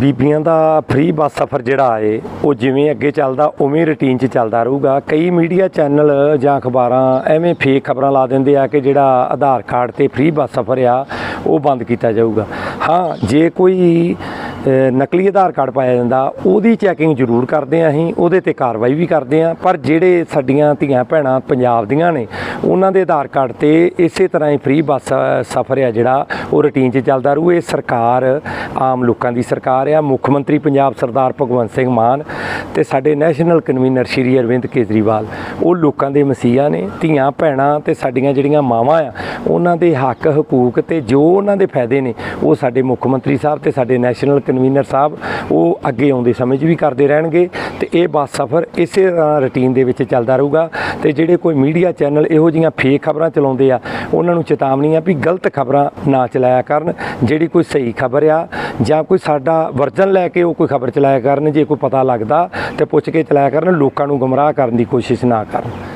ਬੀਬੀਆਂ ਦਾ free bus ਸਫ਼ਰ ਜਿਹੜਾ ਏ, ਉਹ ਜਿਵੇਂ ਅੱਗੇ ਚੱਲਦਾ, ਉਵੇਂ ਰੁਟੀਨ 'ਚ ਚੱਲਦਾ ਰਹੂਗਾ। ਕਈ ਮੀਡੀਆ ਚੈਨਲ ਜਾਂ ਅਖਬਾਰਾਂ ਐਵੇਂ ਫੇਕ ਖਬਰਾਂ ਲਾ ਦਿੰਦੇ ਆ ਕਿ ਜਿਹੜਾ ਆਧਾਰ ਕਾਰਡ ਤੇ ਫ੍ਰੀ ਬੱਸ ਸਫ਼ਰ ਆ, ਉਹ ਬੰਦ ਕੀਤਾ ਜਾਊਗਾ। ਹਾਂ, ਜੇ ਕੋਈ ਨਕਲੀ ਆਧਾਰ ਕਾਰਡ ਪਾਇਆ ਜਾਂਦਾ, ਉਹਦੀ ਚੈਕਿੰਗ ਜ਼ਰੂਰ ਕਰਦੇ ਆ ਅਸੀਂ, ਉਹਦੇ ਤੇ ਕਾਰਵਾਈ ਵੀ ਕਰਦੇ ਆ ਪਰ ਜਿਹੜੇ ਸਾਡੀਆਂ ਧੀਆਂ ਭੈਣਾਂ ਪੰਜਾਬ ਦੀਆਂ ਨੇ, ਉਹਨਾਂ ਦੇ ਆਧਾਰ ਕਾਰਡ ਤੇ ਇਸੇ ਤਰ੍ਹਾਂ ਹੀ ਫ੍ਰੀ ਬੱਸ ਸਫ਼ਰ ਆ ਜਿਹੜਾ, ਉਹ ਰੁਟੀਨ 'ਚ ਚੱਲਦਾ ਰਹੂ। ਇਹ ਸਰਕਾਰ, ਆਮ ਲੋਕਾਂ ਦੀ ਸਰਕਾਰ ਆ, ਮੁੱਖ ਮੰਤਰੀ ਪੰਜਾਬ ਸਰਦਾਰ ਭਗਵੰਤ ਸਿੰਘ ਮਾਨ ਤੇ ਸਾਡੇ ਨੈਸ਼ਨਲ ਕਨਵੀਨਰ ਸ਼੍ਰੀ ਅਰਵਿੰਦ ਕੇਜਰੀਵਾਲ, ਉਹ ਲੋਕਾਂ ਦੇ ਮਸੀਹਾ ਨੇ, ਧੀਆਂ ਭੈਣਾਂ ਤੇ ਸਾਡੀਆਂ ਜਿਹੜੀਆਂ ਮਾਵਾਂ ਆ, ਉਹਨਾਂ ਦੇ ਹੱਕ, ਹਕੂਕ ਤੇ ਜੋ ਉਹਨਾਂ ਦੇ ਫਾਇਦੇ ਨੇ, ਉਹ ਸਾਡੇ ਮੁੱਖ ਮੰਤਰੀ ਸਾਹਿਬ ਤੇ ਸਾਡੇ ਨੈਸ਼ਨਲ ਕਨਵੀਨਰ ਸਾਹਿਬ, ਉਹ ਅੱਗੇ ਆਉਂਦੇ ਸਮੇਂ 'ਚ ਵੀ ਕਰਦੇ ਰਹਿਣਗੇ ਤੇ ਇਹ ਬੱਸ ਸਫ਼ਰ ਇਸੇ ਤਰ੍ਹਾਂ ਰੁਟੀਨ ਦੇ ਵਿੱਚ ਚੱਲਦਾ ਰਹੂਗਾ ਤੇ ਜਿਹੜੇ ਕੋਈ ਮੀਡੀਆ ਚੈਨਲ ਇਹੋ ਜਿਹੀਆਂ ਫੇਕ ਖਬਰਾਂ ਚਲਾਉਂਦੇ ਆ, ਉਹਨਾਂ ਨੂੰ ਚੇਤਾਵਨੀ ਆ ਵੀ ਗਲਤ ਖਬਰਾਂ ਨਾ ਚਲਾਇਆ ਕਰਨ, ਜਿਹੜੀ ਕੋਈ ਸਹੀ ਖਬਰ ਆ ਜਾਂ ਕੋਈ ਸਾਡਾ ਵਰਜਨ ਲੈ ਕੇ ਉਹ ਕੋਈ ਖਬਰ ਚਲਾਇਆ ਕਰਨ, ਜੇ ਕੋਈ ਪਤਾ ਲੱਗਦਾ ਤੇ ਪੁੱਛ ਕੇ ਚਲਾਇਆ ਕਰਨ, ਲੋਕਾਂ ਨੂੰ ਗੁੰਮਰਾਹ ਕਰਨ ਦੀ ਕੋਸ਼ਿਸ਼ ਨਾ ਕਰਨ।